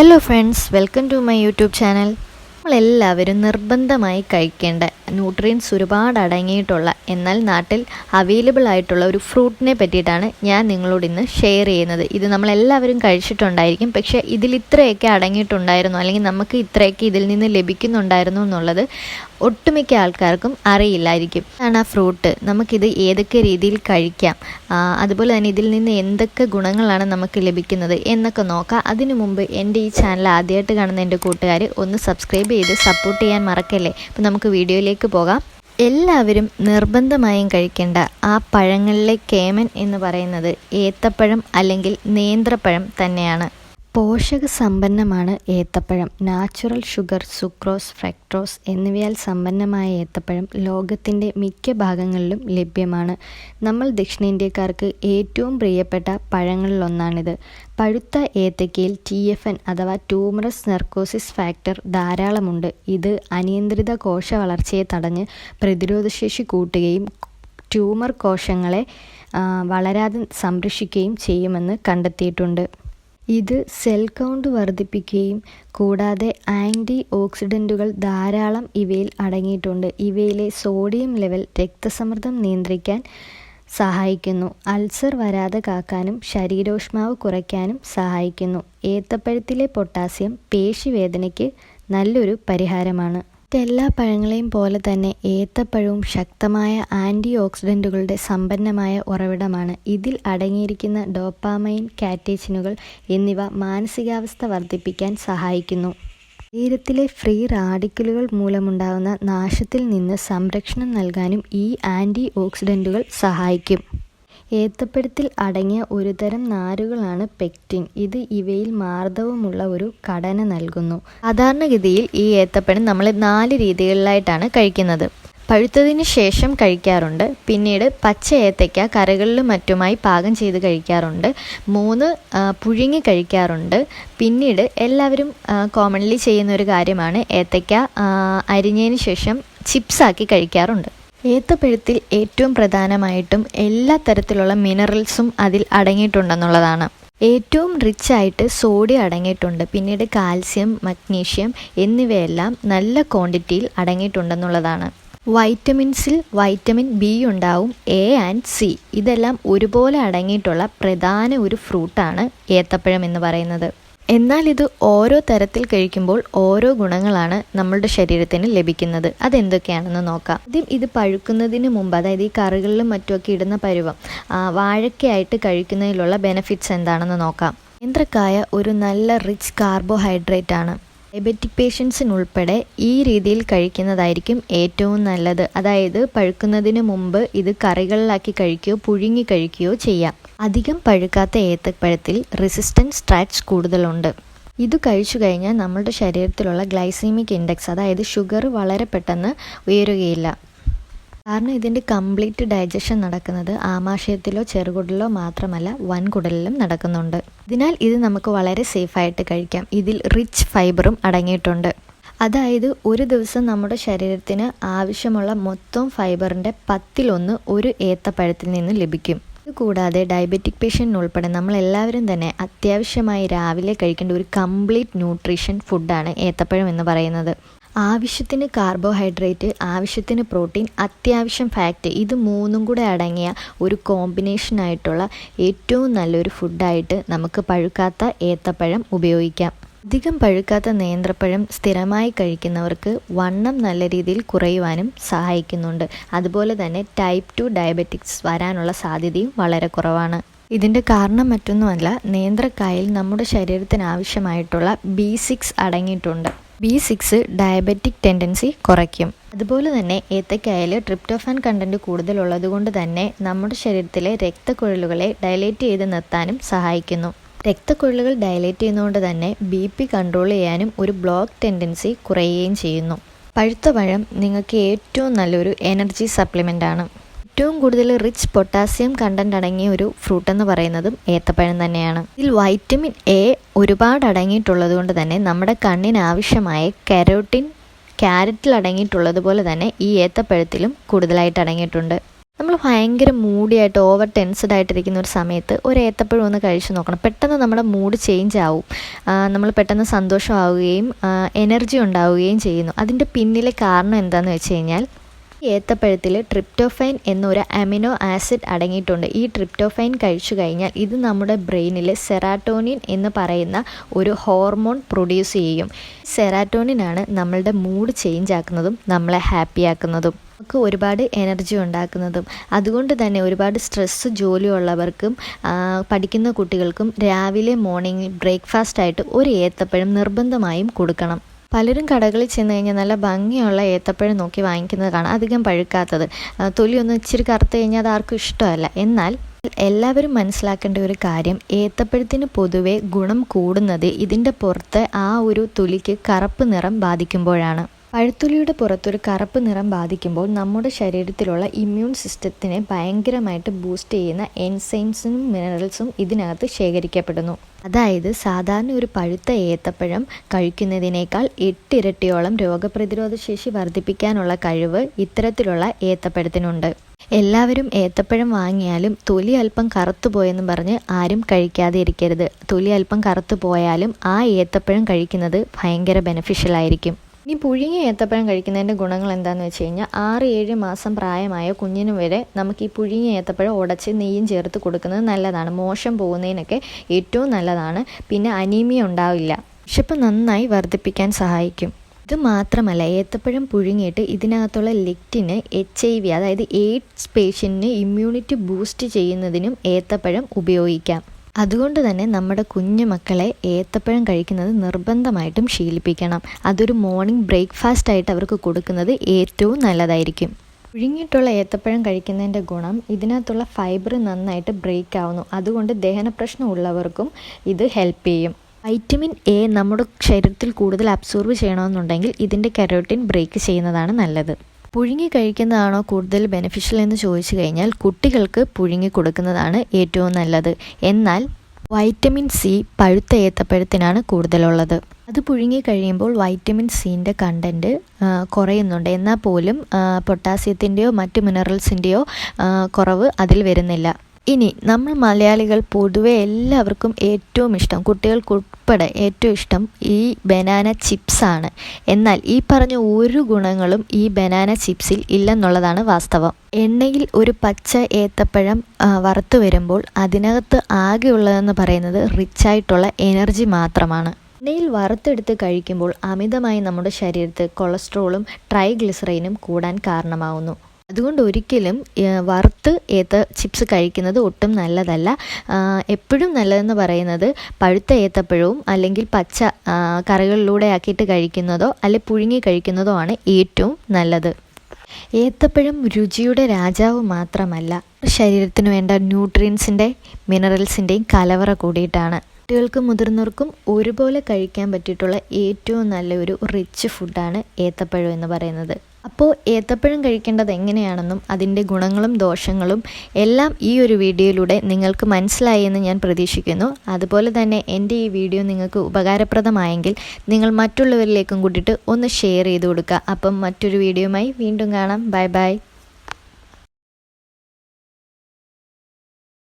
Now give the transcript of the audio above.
hello friends welcome to my youtube channel. നമ്മളെല്ലാവരും നിർബന്ധമായി കഴിക്കേണ്ട ന്യൂട്രിയൻസ് ഒരുപാട് അടങ്ങിയിട്ടുള്ള എന്നാൽ നാട്ടിൽ അവൈലബിൾ ആയിട്ടുള്ള ഒരു ഫ്രൂട്ടിനെ പറ്റിയിട്ടാണ് ഞാൻ നിങ്ങളോട് ഇന്ന് ഷെയർ ചെയ്യുന്നത്. ഇത് നമ്മളെല്ലാവരും കഴിച്ചിട്ടുണ്ടായിരിക്കും. പക്ഷേ ഇതിൽ ഇത്രയൊക്കെ അടങ്ങിയിട്ടുണ്ടായിരുന്നു അല്ലെങ്കിൽ നമുക്ക് ഇത്രയൊക്കെ ഇതിൽ നിന്ന് ലഭിക്കുന്നുണ്ടായിരുന്നു എന്നുള്ളത് ഒട്ടുമിക്ക ആൾക്കാർക്കും അറിയില്ലായിരിക്കും. ആണ് ആ ഫ്രൂട്ട് നമുക്കിത് ഏതൊക്കെ രീതിയിൽ കഴിക്കാം? അതുപോലെ തന്നെ ഇതിൽ നിന്ന് എന്തൊക്കെ ഗുണങ്ങളാണ് നമുക്ക് ലഭിക്കുന്നത് എന്നൊക്കെ നോക്കാം. അതിനു മുമ്പ് എന്റെ ഈ ചാനൽ ആദ്യമായിട്ട് കാണുന്ന എന്റെ കൂട്ടുകാർ ഒന്ന് സബ്സ്ക്രൈബ് ചെയ്ത് സപ്പോർട്ട് ചെയ്യാൻ മറക്കല്ലേ? അപ്പോൾ നമുക്ക് വീഡിയോയിലേക്ക് പോകാം. എല്ലാവരും നിർബന്ധമായും കഴിക്കേണ്ട ആ പഴങ്ങളിലെ കേമൻ എന്ന് പറയുന്നത് ഏത്തപ്പഴം അല്ലെങ്കിൽ നേന്ത്രപ്പഴം തന്നെയാണ്. പോഷക സമ്പന്നമാണ് ഏത്തപ്പഴം. നാച്ചുറൽ ഷുഗർ സുക്രോസ് ഫ്രക്ട്രോസ് എന്നിവയാൽ സമ്പന്നമായ ഏത്തപ്പഴം ലോകത്തിന്റെ മിക്ക ഭാഗങ്ങളിലും ലഭ്യമാണ്. നമ്മൾ ദക്ഷിണേന്ത്യക്കാർക്ക് ഏറ്റവും പ്രിയപ്പെട്ട പഴങ്ങളിലൊന്നാണിത്. പഴുത്ത ഏത്തക്കയിൽ ടി എഫ് എൻ അഥവാ ട്യൂമറസ് നെർക്കോസിസ് ഫാക്ടർ ധാരാളമുണ്ട്. ഇത് അനിയന്ത്രിത കോശ വളർച്ചയെ തടഞ്ഞ് പ്രതിരോധശേഷി കൂട്ടുകയും ട്യൂമർ കോശങ്ങളെ വളരാതെ സംരക്ഷിക്കുകയും ചെയ്യുമെന്ന് കണ്ടെത്തിയിട്ടുണ്ട്. ഇത് സെൽ കൗണ്ട് വർദ്ധിപ്പിക്കുകയും കൂടാതെ ആന്റി ഓക്സിഡന്റുകൾ ധാരാളം ഇവയിൽ അടങ്ങിയിട്ടുണ്ട്. ഇവയിലെ സോഡിയം ലെവൽ രക്തസമ്മർദ്ദം നിയന്ത്രിക്കാൻ സഹായിക്കുന്നു. അൾസർ വരാതെ കാക്കാനും ശരീരോഷ്മാവ് കുറയ്ക്കാനും സഹായിക്കുന്നു. ഏത്തപ്പഴത്തിലെ പൊട്ടാസ്യം പേശിവേദനയ്ക്ക് നല്ലൊരു പരിഹാരമാണ്. മറ്റെല്ലാ പഴങ്ങളെയും പോലെ തന്നെ ഏത്തപ്പഴവും ശക്തമായ ആന്റി ഓക്സിഡന്റുകളുടെ സമ്പന്നമായ ഉറവിടമാണ്. ഇതിൽ അടങ്ങിയിരിക്കുന്ന ഡോപ്പാമൈൻ കാറ്റേച്ചിനുകൾ എന്നിവ മാനസികാവസ്ഥ വർദ്ധിപ്പിക്കാൻ സഹായിക്കുന്നു. ശരീരത്തിലെ ഫ്രീ റാഡിക്കലുകൾ മൂലമുണ്ടാകുന്ന നാശത്തിൽ നിന്ന് സംരക്ഷണം നൽകാനും ഈ ആന്റി ഓക്സിഡന്റുകൾ സഹായിക്കും. ഏത്തപ്പഴത്തിൽ അടങ്ങിയ ഒരുതരം നാരുകളാണ് പെക്റ്റിൻ. ഇത് ഇവയിൽ മാർദ്ദവമുള്ള ഒരു ഘടന നൽകുന്നു. സാധാരണഗതിയിൽ ഈ ഏത്തപ്പഴം നമ്മൾ നാല് രീതികളിലായിട്ടാണ് കഴിക്കുന്നത്. പഴുത്തതിന് ശേഷം കഴിക്കാറുണ്ട്. പിന്നീട് പച്ച ഏത്തയ്ക്ക കറികളിലും മറ്റുമായി പാകം ചെയ്ത് കഴിക്കാറുണ്ട്. മൂന്ന് പുഴുങ്ങി കഴിക്കാറുണ്ട്. പിന്നീട് എല്ലാവരും കോമൺലി ചെയ്യുന്ന ഒരു കാര്യമാണ് ഏത്തയ്ക്ക അരിഞ്ഞതിന് ശേഷം ചിപ്സാക്കി കഴിക്കാറുണ്ട്. ഏത്തപ്പഴത്തിൽ ഏറ്റവും പ്രധാനമായിട്ടും എല്ലാ തരത്തിലുള്ള മിനറൽസും അതിൽ അടങ്ങിയിട്ടുണ്ടെന്നുള്ളതാണ്. ഏറ്റവും റിച്ച് ആയിട്ട് സോഡിയം അടങ്ങിയിട്ടുണ്ട്. പിന്നീട് കാൽസ്യം മഗ്നീഷ്യം എന്നിവയെല്ലാം നല്ല ക്വാണ്ടിറ്റിയിൽ അടങ്ങിയിട്ടുണ്ടെന്നുള്ളതാണ്. വൈറ്റമിൻസിൽ വൈറ്റമിൻ ബി ഉണ്ടാവും എ ആൻഡ് സി ഇതെല്ലാം ഒരുപോലെ അടങ്ങിയിട്ടുള്ള പ്രധാന ഒരു ഫ്രൂട്ടാണ് ഏത്തപ്പഴം എന്ന് പറയുന്നത്. എന്നാൽ ഇത് ഓരോ തരത്തിൽ കഴിക്കുമ്പോൾ ഓരോ ഗുണങ്ങളാണ് നമ്മളുടെ ശരീരത്തിന് ലഭിക്കുന്നത്. അതെന്തൊക്കെയാണെന്ന് നോക്കാം. ആദ്യം ഇത് പഴുക്കുന്നതിന് മുമ്പ് അതായത് ഈ കറികളിലും മറ്റുമൊക്കെ ഇടുന്ന പരുവം വാഴക്കയായിട്ട് കഴിക്കുന്നതിലുള്ള ബെനിഫിറ്റ്സ് എന്താണെന്ന് നോക്കാം. നേന്ത്രക്കായ ഒരു നല്ല റിച്ച് കാർബോഹൈഡ്രേറ്റ് ആണ്. ഡയബറ്റിക് പേഷ്യൻസിനുൾപ്പെടെ ഈ രീതിയിൽ കഴിക്കുന്നതായിരിക്കും ഏറ്റവും നല്ലത്. അതായത് പഴുക്കുന്നതിന് മുമ്പ് ഇത് കറികളിലാക്കി കഴിക്കുകയോ പുഴുങ്ങി കഴിക്കുകയോ ചെയ്യാം. അധികം പഴുക്കാത്ത ഏത്തപ്പഴത്തിൽ റെസിസ്റ്റൻസ് സ്ട്രാറ്റ്സ് കൂടുതലുണ്ട്. ഇത് കഴിച്ചു കഴിഞ്ഞാൽ നമ്മളുടെ ശരീരത്തിലുള്ള ഗ്ലൈസീമിക് ഇൻഡെക്സ് അതായത് ഷുഗർ വളരെ പെട്ടെന്ന് ഉയരുകയില്ല. കാരണം ഇതിന്റെ കംപ്ലീറ്റ് ഡൈജഷൻ നടക്കുന്നത് ആമാശയത്തിലോ ചെറുകുടലിലോ മാത്രമല്ല വൻകുടലിലും നടക്കുന്നുണ്ട്. അതിനാൽ ഇത് നമുക്ക് വളരെ സേഫായിട്ട് കഴിക്കാം. ഇതിൽ റിച്ച് ഫൈബറും അടങ്ങിയിട്ടുണ്ട്. അതായത് ഒരു ദിവസം നമ്മുടെ ശരീരത്തിന് ആവശ്യമുള്ള മൊത്തം ഫൈബറിന്റെ പത്തിലൊന്ന് ഒരു ഏത്തപ്പഴത്തിൽ നിന്ന് ലഭിക്കും. കൂടാതെ ഡയബറ്റിക് പേഷ്യന്റ് ഉൾപ്പെടെ നമ്മളെല്ലാവരും തന്നെ അത്യാവശ്യമായി രാവിലെ കഴിക്കേണ്ട ഒരു കംപ്ലീറ്റ് ന്യൂട്രീഷൻ ഫുഡാണ് ഏത്തപ്പഴം എന്ന് പറയുന്നത്. ആവശ്യത്തിന് കാർബോഹൈഡ്രേറ്റ് ആവശ്യത്തിന് പ്രോട്ടീൻ അത്യാവശ്യം ഫാറ്റ് ഇത് മൂന്നും കൂടെ അടങ്ങിയ ഒരു കോമ്പിനേഷനായിട്ടുള്ള ഏറ്റവും നല്ലൊരു ഫുഡായിട്ട് നമുക്ക് പഴുക്കാത്ത ഏത്തപ്പഴം ഉപയോഗിക്കാം. അധികം പഴുക്കാത്ത നേന്ത്രപ്പഴം സ്ഥിരമായി കഴിക്കുന്നവർക്ക് വണ്ണം നല്ല രീതിയിൽ കുറയുവാനും സഹായിക്കുന്നുണ്ട്. അതുപോലെ തന്നെ ടൈപ്പ് ടു ഡയബറ്റിക്സ് വരാനുള്ള സാധ്യതയും വളരെ കുറവാണ്. ഇതിന്റെ കാരണം മറ്റൊന്നുമല്ല നേന്ത്രക്കായിൽ നമ്മുടെ ശരീരത്തിന് ആവശ്യമായിട്ടുള്ള ബി സിക്സ് അടങ്ങിയിട്ടുണ്ട്. ബി സിക്സ് ഡയബറ്റിക് ടെൻഡൻസി കുറയ്ക്കും. അതുപോലെ തന്നെ ഏത്തക്കായൽ ട്രിപ്റ്റോഫാൻ കണ്ടന്റ് കൂടുതലുള്ളത് കൊണ്ട് തന്നെ നമ്മുടെ ശരീരത്തിലെ രക്തക്കുഴലുകളെ ഡയലേറ്റ് ചെയ്ത് നിർത്താനും സഹായിക്കുന്നു. രക്തക്കുഴലുകൾ ഡയലേറ്റ് ചെയ്യുന്നതുകൊണ്ട് തന്നെ ബി പി കൺട്രോൾ ചെയ്യാനും ഒരു ബ്ലോക്ക് ടെൻഡൻസി കുറയുകയും ചെയ്യുന്നു. പഴുത്ത പഴം നിങ്ങൾക്ക് ഏറ്റവും നല്ലൊരു എനർജി സപ്ലിമെന്റ് ആണ്. ഏറ്റവും കൂടുതൽ റിച്ച് പൊട്ടാസ്യം കണ്ടന്റ് അടങ്ങിയ ഒരു ഫ്രൂട്ട് എന്ന് പറയുന്നതും ഏത്തപ്പഴം തന്നെയാണ്. ഇതിൽ വൈറ്റമിൻ എ ഒരുപാട് അടങ്ങിയിട്ടുള്ളത് കൊണ്ട് തന്നെ നമ്മുടെ കണ്ണിന് ആവശ്യമായ കരോട്ടിൻ ക്യാരറ്റിൽ അടങ്ങിയിട്ടുള്ളത് പോലെ തന്നെ ഈ ഏത്തപ്പഴത്തിലും കൂടുതലായിട്ട് അടങ്ങിയിട്ടുണ്ട്. ഭയങ്കര മൂടിയായിട്ട് ഓവർ ടെൻസ്ഡ് ആയിട്ടിരിക്കുന്ന ഒരു സമയത്ത് ഒരു ഏത്തപ്പഴം ഒന്ന് കഴിച്ചു നോക്കണം. പെട്ടെന്ന് നമ്മുടെ മൂഡ് ചേഞ്ച് ആവും. നമ്മൾ പെട്ടെന്ന് സന്തോഷമാവുകയും എനർജി ഉണ്ടാവുകയും ചെയ്യുന്നു. അതിന്റെ പിന്നിലെ കാരണം എന്താണെന്ന് വെച്ച് കഴിഞ്ഞാൽ ഏത്തപ്പഴത്തിൽ ട്രിപ്റ്റോഫൈൻ എന്നൊരു അമിനോ ആസിഡ് അടങ്ങിയിട്ടുണ്ട്. ഈ ട്രിപ്റ്റോഫൈൻ കഴിച്ചു കഴിഞ്ഞാൽ ഇത് നമ്മുടെ ബ്രെയിനിൽ സെറാറ്റോണിൻ എന്ന് പറയുന്ന ഒരു ഹോർമോൺ പ്രൊഡ്യൂസ് ചെയ്യും. സെറാറ്റോണിനാണ് നമ്മളുടെ മൂഡ് ചേഞ്ച് ആക്കുന്നതും നമ്മളെ ഹാപ്പി ആക്കുന്നതും. നമുക്ക് ഒരുപാട് എനർജി ഉണ്ടാക്കുന്നതും അതുകൊണ്ട് തന്നെ ഒരുപാട് സ്ട്രെസ്സ് ജോലി ഉള്ളവർക്കും പഠിക്കുന്ന കുട്ടികൾക്കും രാവിലെ മോർണിംഗ് ബ്രേക്ക്ഫാസ്റ്റ് ആയിട്ട് ഒരു ഏത്തപ്പഴം നിർബന്ധമായും കൊടുക്കണം. പലരും കടകളിൽ ചെന്ന് കഴിഞ്ഞാൽ നല്ല ഭംഗിയുള്ള ഏത്തപ്പഴം നോക്കി വാങ്ങിക്കുന്നത് കാണാം അധികം പഴുക്കാത്തത്. ആ, തൊലി ഒന്ന് ഇച്ചിരി കറുത്ത് കഴിഞ്ഞാൽ അത് ആർക്കും ഇഷ്ടമല്ല. എന്നാൽ എല്ലാവരും മനസ്സിലാക്കേണ്ട ഒരു കാര്യം ഏത്തപ്പഴത്തിന് പൊതുവെ ഗുണം കൂടുന്നത് ഇതിന്റെ പുറത്ത് ആ ഒരു തൊലിക്ക് കറുപ്പ് നിറം ബാധിക്കുമ്പോഴാണ്. പഴുത്തൊലിയുടെ പുറത്തൊരു കറുപ്പ് നിറം ബാധിക്കുമ്പോൾ നമ്മുടെ ശരീരത്തിലുള്ള ഇമ്മ്യൂൺ സിസ്റ്റത്തിനെ ഭയങ്കരമായിട്ട് ബൂസ്റ്റ് ചെയ്യുന്ന എൻസൈംസും മിനറൽസും ഇതിനകത്ത് ശേഖരിക്കപ്പെടുന്നു. അതായത് സാധാരണ ഒരു പഴുത്ത ഏത്തപ്പഴം കഴിക്കുന്നതിനേക്കാൾ എട്ടിരട്ടിയോളം രോഗപ്രതിരോധ ശേഷി വർദ്ധിപ്പിക്കാനുള്ള കഴിവ് ഇത്തരത്തിലുള്ള ഏത്തപ്പഴത്തിനുണ്ട്. എല്ലാവരും ഏത്തപ്പഴം വാങ്ങിയാലും തൊലി അല്പം കറുത്തു പോയെന്ന് പറഞ്ഞ് ആരും കഴിക്കാതെ ഇരിക്കരുത് തൊലി അല്പം കറുത്തു പോയാലും ആ ഏത്തപ്പഴം കഴിക്കുന്നത് ഭയങ്കര ബെനഫിഷ്യൽ ആയിരിക്കും. ഇനി പുഴുങ്ങിയ ഏത്തപ്പഴം കഴിക്കുന്നതിന്റെ ഗുണങ്ങൾ എന്താണെന്ന് വെച്ച് കഴിഞ്ഞാൽ ആറ് ഏഴ് മാസം പ്രായമായ കുഞ്ഞിന് വരെ നമുക്ക് ഈ പുഴുങ്ങിയ ഏത്തപ്പഴം ഉടച്ച് നെയ്യും ചേർത്ത് കൊടുക്കുന്നത് നല്ലതാണ്. മോശം പോകുന്നതിനൊക്കെ ഏറ്റവും നല്ലതാണ്. പിന്നെ അനീമിയ ഉണ്ടാവില്ല. വിശപ്പ് നന്നായി വർദ്ധിപ്പിക്കാൻ സഹായിക്കും. ഇത് മാത്രമല്ല ഏത്തപ്പഴം പുഴുങ്ങിയിട്ട് ഇതിനകത്തുള്ള ലെക്റ്റിന് എച്ച് ഐ വി അതായത് എയ്ഡ്സ് പേഷ്യന്റിന് ഇമ്മ്യൂണിറ്റി ബൂസ്റ്റ് ചെയ്യുന്നതിനും ഏത്തപ്പഴം ഉപയോഗിക്കാം. അതുകൊണ്ട് തന്നെ നമ്മുടെ കുഞ്ഞു മക്കളെ ഏത്തപ്പഴം കഴിക്കുന്നത് നിർബന്ധമായിട്ടും ശീലിപ്പിക്കണം. അതൊരു മോർണിംഗ് ബ്രേക്ക്ഫാസ്റ്റ് ആയിട്ട് അവർക്ക് കൊടുക്കുന്നത് ഏറ്റവും നല്ലതായിരിക്കും. പുഴുങ്ങിയിട്ടുള്ള ഏത്തപ്പഴം കഴിക്കുന്നതിന്റെ ഗുണം ഇതിനകത്തുള്ള ഫൈബർ നന്നായിട്ട് ബ്രേക്ക് ആവുന്നു. അതുകൊണ്ട് ദഹന പ്രശ്നം ഉള്ളവർക്കും ഇത് ഹെൽപ്പ് ചെയ്യും. വൈറ്റമിൻ എ നമ്മുടെ ശരീരത്തിൽ കൂടുതൽ അബ്സോർബ് ചെയ്യണമെന്നുണ്ടെങ്കിൽ ഇതിന്റെ കരോട്ടിൻ ബ്രേക്ക് ചെയ്യുന്നതാണ് നല്ലത്. പുഴുങ്ങി കഴിക്കുന്നതാണോ കൂടുതൽ ബെനിഫിഷ്യൽ എന്ന് ചോദിച്ചു കഴിഞ്ഞാൽ കുട്ടികൾക്ക് പുഴുങ്ങി കൊടുക്കുന്നതാണ് ഏറ്റവും നല്ലത്. എന്നാൽ വൈറ്റമിൻ സി പഴുത്ത ഏത്തപ്പഴത്തിനാണ് കൂടുതലുള്ളത്. അത് പുഴുങ്ങി കഴിയുമ്പോൾ വൈറ്റമിൻ സീന്റെ കണ്ടന്റ് കുറയുന്നുണ്ട്. എന്നാൽ പോലും പൊട്ടാസ്യത്തിന്റെയോ മറ്റ് മിനറൽസിന്റെയോ കുറവ് അതിൽ വരുന്നില്ല. ഇനി നമ്മൾ മലയാളികൾ പൊതുവെ എല്ലാവർക്കും ഏറ്റവും ഇഷ്ടം കുട്ടികൾക്കുൾപ്പെടെ ഏറ്റവും ഇഷ്ടം ഈ ബനാന ചിപ്സാണ് എന്നാൽ ഈ പറഞ്ഞ ഒരു ഗുണങ്ങളും ഈ ബനാന ചിപ്സിൽ ഇല്ലെന്നുള്ളതാണ് വാസ്തവം. എണ്ണയിൽ ഒരു പച്ച ഏത്തപ്പഴം വറുത്തു വരുമ്പോൾ അതിനകത്ത് ആകെയുള്ളതെന്ന് പറയുന്നത് റിച്ചായിട്ടുള്ള എനർജി മാത്രമാണ്. എണ്ണയിൽ വറുത്തെടുത്ത് കഴിക്കുമ്പോൾ അമിതമായി നമ്മുടെ ശരീരത്തിൽ കൊളസ്ട്രോളും ട്രൈഗ്ലിസറൈനും കൂടാൻ കാരണമാവുന്നു. അതുകൊണ്ട് ഒരിക്കലും വറുത്ത് ഏത്ത ചിപ്സ് കഴിക്കുന്നത് ഒട്ടും നല്ലതല്ല. എപ്പോഴും നല്ലതെന്ന് പറയുന്നത് പഴുത്ത ഏത്തപ്പഴവും അല്ലെങ്കിൽ പച്ച കറികളിലൂടെ ആക്കിയിട്ട് കഴിക്കുന്നതോ അല്ലെങ്കിൽ പുഴുങ്ങി കഴിക്കുന്നതോ ആണ് ഏറ്റവും നല്ലത്. ഏത്തപ്പഴം രുചിയുടെ രാജാവ് മാത്രമല്ല ശരീരത്തിന് വേണ്ട ന്യൂട്രിയൻസിന്റെ മിനറൽസിന്റെയും കലവറ കൂടിയിട്ടാണ്. കുട്ടികൾക്കും മുതിർന്നവർക്കും ഒരുപോലെ കഴിക്കാൻ പറ്റിയിട്ടുള്ള ഏറ്റവും നല്ലൊരു റിച്ച് ഫുഡാണ് ഏത്തപ്പഴം എന്ന് പറയുന്നത്. അപ്പോൾ ഏത്തപ്പഴം കഴിക്കേണ്ടത് എങ്ങനെയാണെന്നും അതിന്റെ ഗുണങ്ങളും ദോഷങ്ങളും എല്ലാം ഈ ഒരു വീഡിയോയിലൂടെ നിങ്ങൾക്ക് മനസ്സിലായി എന്ന് ഞാൻ പ്രതീക്ഷിക്കുന്നു. അതുപോലെ തന്നെ എന്റെ ഈ വീഡിയോ നിങ്ങൾക്ക് ഉപകാരപ്രദമായെങ്കിൽ നിങ്ങൾ മറ്റുള്ളവരിലേക്കും കൂട്ടിയിട്ട് ഒന്ന് ഷെയർ ചെയ്ത് കൊടുക്കുക. അപ്പം മറ്റൊരു വീഡിയോയുമായി വീണ്ടും കാണാം. Bye bye.